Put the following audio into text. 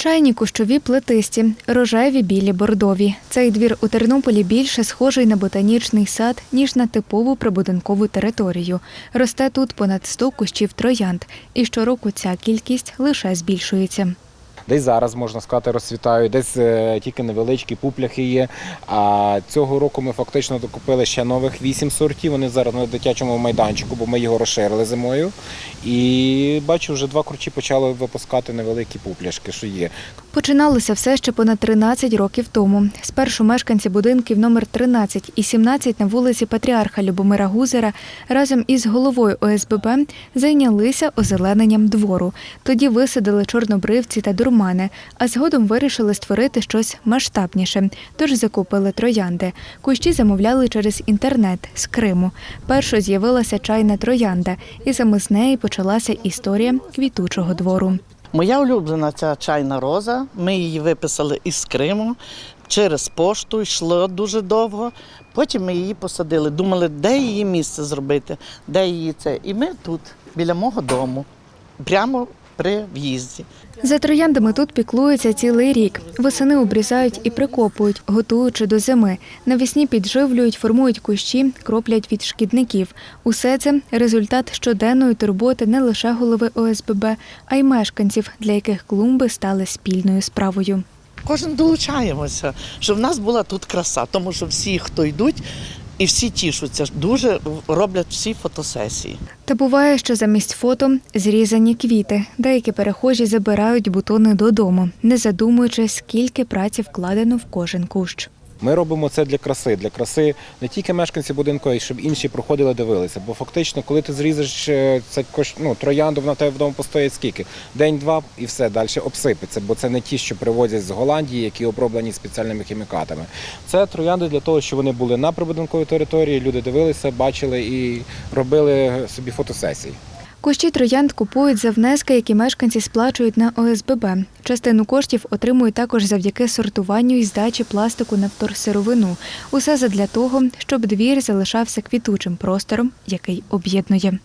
Чайні кущові плетисті, рожеві, білі, бордові. Цей двір у Тернополі більше схожий на ботанічний сад, ніж на типову прибудинкову територію. Росте тут понад 100 кущів троянд, і щороку ця кількість лише збільшується. Десь зараз, можна сказати, розцвітають, десь е, тільки невеличкі пупляхи є. А цього року ми фактично докупили ще нових вісім сортів. Вони зараз на дитячому майданчику, бо ми його розширили зимою. І бачу, вже два кручі почали випускати невеликі пупляшки, що є. Починалося все ще понад 13 років тому. Спершу мешканці будинків номер 13 і 17 на вулиці Патріарха Любомира Гузера разом із головою ОСББ зайнялися озелененням двору. Тоді висадили чорнобривці та дурмани, а згодом вирішили створити щось масштабніше. Тож закупили троянди. Кущі замовляли через інтернет з Криму. Першою з'явилася чайна троянда, і саме з неї почалася історія квітучого двору. Моя улюблена ця чайна роза. Ми її виписали із Криму через пошту, йшло дуже довго. Потім ми її посадили. Думали, де її місце зробити, де її це. І ми тут, біля мого дому, прямо при в'їзді. За трояндами тут піклуються цілий рік. Восени обрізають і прикопують, готуючи до зими. Навесні підживлюють, формують кущі, кроплять від шкідників. Усе це результат щоденної турботи не лише голови ОСББ, а й мешканців, для яких клумби стали спільною справою. Кожен долучаємося, щоб в нас була тут краса, тому що всі, хто йдуть, і всі тішуться, дуже роблять всі фотосесії. Та буває, що замість фото зрізані квіти. Деякі перехожі забирають бутони додому, не задумуючись, скільки праці вкладено в кожен кущ. Ми робимо це для краси. Для краси не тільки мешканці будинку, а й щоб інші проходили, дивилися. Бо фактично, коли ти зрізаш е, це ну, троянду, вона тебе вдома постоїть скільки? День-два і все далі обсипеться, бо це не ті, що привозять з Голландії, які оброблені спеціальними хімікатами. Це троянди для того, щоб вони були на прибудинковій території. Люди дивилися, бачили і робили собі фотосесії. Кущі троянд купують за внески, які мешканці сплачують на ОСББ. Частину коштів отримують також завдяки сортуванню і здачі пластику на вторсировину. Усе задля того, щоб двір залишався квітучим простором, який об'єднує.